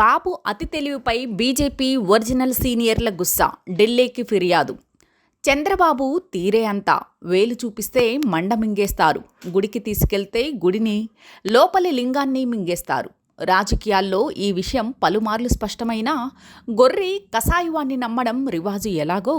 బాబు అతి తెలివిపై BJP original సీనియర్ల గుస్సా ఢిల్లీకి ఫిర్యాదు. చంద్రబాబు తీరే అంతా వేలు చూపిస్తే మండ మింగేస్తారు. గుడికి తీసుకెళ్తే గుడిని లోపలి లింగాన్ని మింగేస్తారు. రాజకీయాల్లో ఈ విషయం పలుమార్లు స్పష్టమైన గొర్రె కషాయువాన్ని నమ్మడం రివాజు ఎలాగో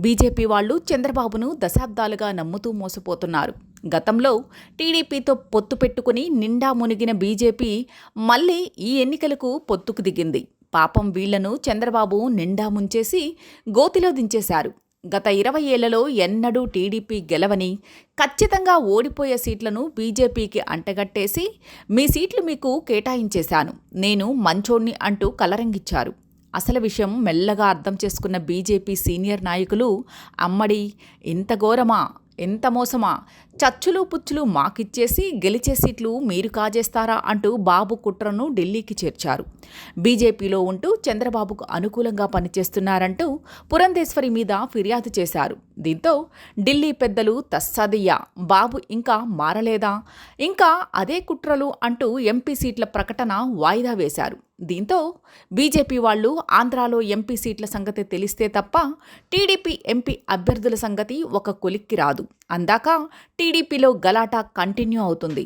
బీజేపీ వాళ్ళు చంద్రబాబును దశాబ్దాలుగా నమ్ముతూ మోసపోతున్నారు. గతంలో టీడీపీతో పొత్తు పెట్టుకుని నిండా మునిగిన బీజేపీ మళ్ళీ ఈ ఎన్నికలకు పొత్తుకు దిగింది. పాపం వీళ్ళను చంద్రబాబు నిండా ముంచేసి గోతిలో దించేశారు. గత ఇరవై ఏళ్ళలో ఎన్నడూ టీడీపీ గెలవని ఖచ్చితంగా ఓడిపోయే సీట్లను బీజేపీకి అంటగట్టేసి మీ సీట్లు మీకు కేటాయించేశాను. నేను మంచోణ్ణి అంటూ కలరంగిచ్చారు. అసలు విషయం మెల్లగా అర్థం చేసుకున్న బీజేపీ సీనియర్ నాయకులు అమ్మడి ఇంత ఘోరమా? ఎంత మోసమా? చచ్చులు పుచ్చులు మాకిచ్చేసి గెలిచే సీట్లు మీరు కాజేస్తారా? అంటూ బాబు కుట్రను ఢిల్లీకి చేర్చారు. బీజేపీలో ఉంటూ చంద్రబాబుకు అనుకూలంగా పనిచేస్తున్నారంటూ పురంధేశ్వరి మీద ఫిర్యాదు చేశారు. దీంతో ఢిల్లీ పెద్దలు తస్సదయ్యా బాబు ఇంకా మారలేదా? ఇంకా అదే కుట్రలు అంటూ ఎంపీ సీట్ల ప్రకటన వాయిదా వేశారు. దీంతో బీజేపీ వాళ్ళు ఆంధ్రాలో ఎంపీ సీట్ల సంగతి తెలిస్తే తప్ప టీడీపీ ఎంపీ అభ్యర్థుల సంగతి ఒక కొలిక్కి రాదు. అందాక టీడీపీలో గలాటా కంటిన్యూ అవుతుంది.